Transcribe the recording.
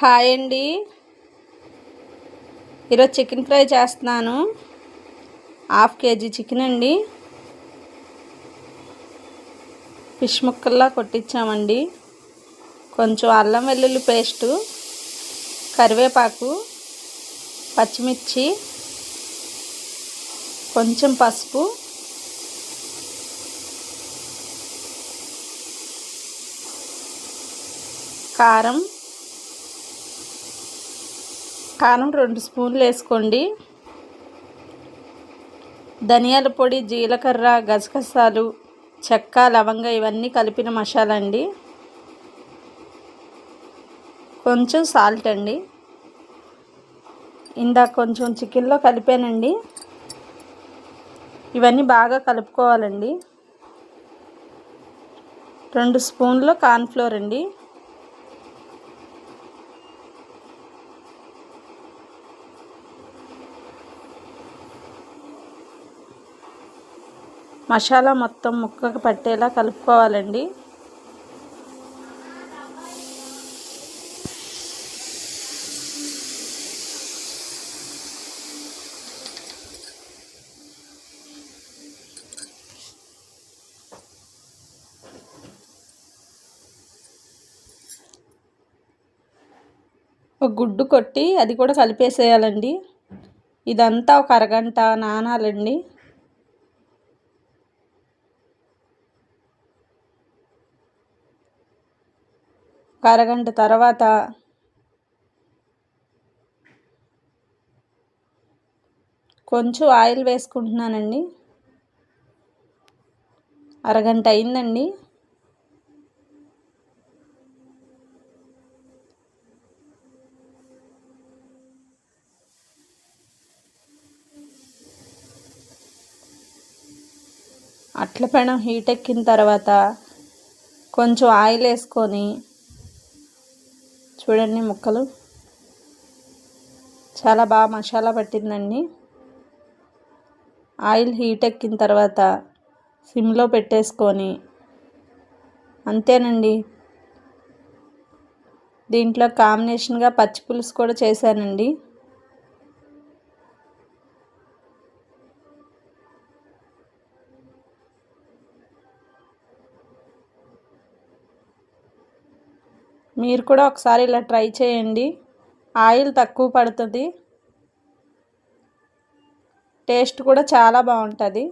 Hi అండి. ఈరోజు chicken fry చేస్తున్నాను. హాఫ్ కేజీ చికెన్ అండి. ఫిష్ ముక్కల్లా కొట్టించామండి. కొంచెం అల్లం వెల్లుల్లి పేస్టు కరివేపాకు పచ్చిమిర్చి కొంచెం పసుపు కారం కారం రెండు స్పూన్లు వేసుకోండి. ధనియాల పొడి జీలకర్ర గసగసాలు చెక్క లవంగ ఇవన్నీ కలిపిన మసాలా అండి. కొంచెం సాల్ట్ అండి. ఇందాక కొంచెం చికెన్లో కలిపానండి. ఇవన్నీ బాగా కలుపుకోవాలండి. రెండు స్పూన్లు కార్న్ఫ్లోర్ అండి. మసాలా మొత్తం ముక్కకు పట్టేలా కలుపుకోవాలండి. ఒక గుడ్డు కొట్టి అది కూడా కలిపేసేయాలండి. ఇదంతా ఒక అరగంట నానాలండి. ఒక అరగంట తర్వాత కొంచెం ఆయిల్ వేసుకుంటున్నానండి. అరగంట అయిందండి. అట్ల పెనం హీట్ ఎక్కిన తర్వాత కొంచెం ఆయిల్ వేసుకొని చూడండి ముక్కలు. చాలా బాగా మసాలా పట్టిందండి. ఆయిల్ హీట్ ఎక్కిన తర్వాత సిమ్లో పెట్టేసుకొని అంతేనండి. దీంట్లో కాంబినేషన్గా పచ్చి పులుసు కూడా చేశానండి. మీరు కూడా ఒకసారి ఇలా ట్రై చేయండి. ఆయిల్ తక్కువ పడుతుంది. టేస్ట్ కూడా చాలా బాగుంటుంది.